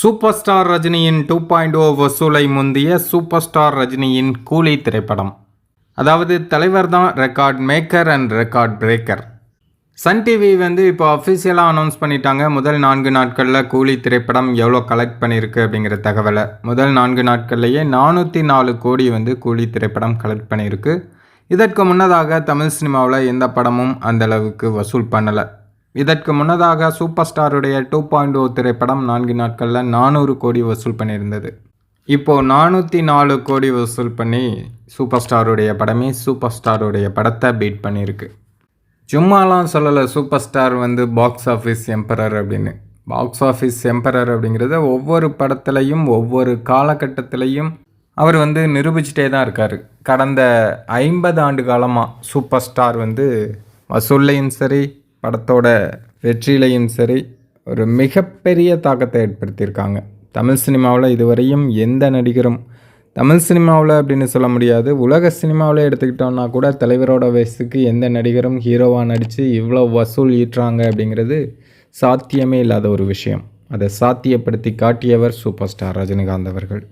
Super star ரஜினியின் two point O வசூலை முந்திய சூப்பர் ஸ்டார் ரஜினியின் கூலி திரைப்படம். அதாவது தலைவர் தான் record maker and record breaker Sun TV வந்து இப்போ அஃபிஷியலாக அனௌன்ஸ் பண்ணிட்டாங்க. முதல் நான்கு நாட்களில் கூலி திரைப்படம் எவ்வளோ கலெக்ட் பண்ணியிருக்கு அப்படிங்கிற தகவலை. முதல் நான்கு நாட்கள்லேயே நானூற்றி நாலு கோடி வந்து கூலி திரைப்படம் கலெக்ட் பண்ணியிருக்கு இதற்கு முன்னதாக தமிழ் சினிமாவில் எந்த படமும் அந்த அளவுக்கு வசூல் பண்ணலை. இதற்கு முன்னதாக சூப்பர் ஸ்டாருடைய டூ பாயிண்ட் ஓ திரைப்படம் நான்கு நாட்களில் நானூறு கோடி வசூல் பண்ணியிருந்தது. இப்போது நானூற்றி நாலு கோடி வசூல் பண்ணி சூப்பர் ஸ்டாருடைய படமே சூப்பர் ஸ்டாருடைய படத்தை பீட் பண்ணியிருக்கு. சும்மாலாம் சொல்லலை சூப்பர் ஸ்டார் வந்து பாக்ஸ் ஆஃபீஸ் எம்பரர் அப்படின்னு. பாக்ஸ் ஆஃபீஸ் எம்பரர் அப்படிங்கிறத ஒவ்வொரு படத்துலையும் ஒவ்வொரு காலகட்டத்திலையும் அவர் வந்து நிரூபிச்சிட்டே தான் இருக்கார். கடந்த ஐம்பது ஆண்டு காலமாக சூப்பர் ஸ்டார் வந்து வசூல்லையும் சரி படத்தோட வெற்றிலையும் சரி ஒரு மிகப்பெரிய தாக்கத்தை ஏற்படுத்தியிருக்காங்க. தமிழ் சினிமாவில் இதுவரையும் எந்த நடிகரும் தமிழ் சினிமாவில் அப்படின்னு சொல்ல முடியாது உலக சினிமாவில் எடுத்துக்கிட்டோம்னா கூட தலைவரோட வயசுக்கு எந்த நடிகரும் ஹீரோவாக நடித்து இவ்வளோ வசூல் ஈட்டுறாங்க அப்படிங்கிறது சாத்தியமே இல்லாத ஒரு விஷயம். அதை சாத்தியப்படுத்தி காட்டியவர் சூப்பர் ஸ்டார் ரஜினிகாந்த் அவர்கள்.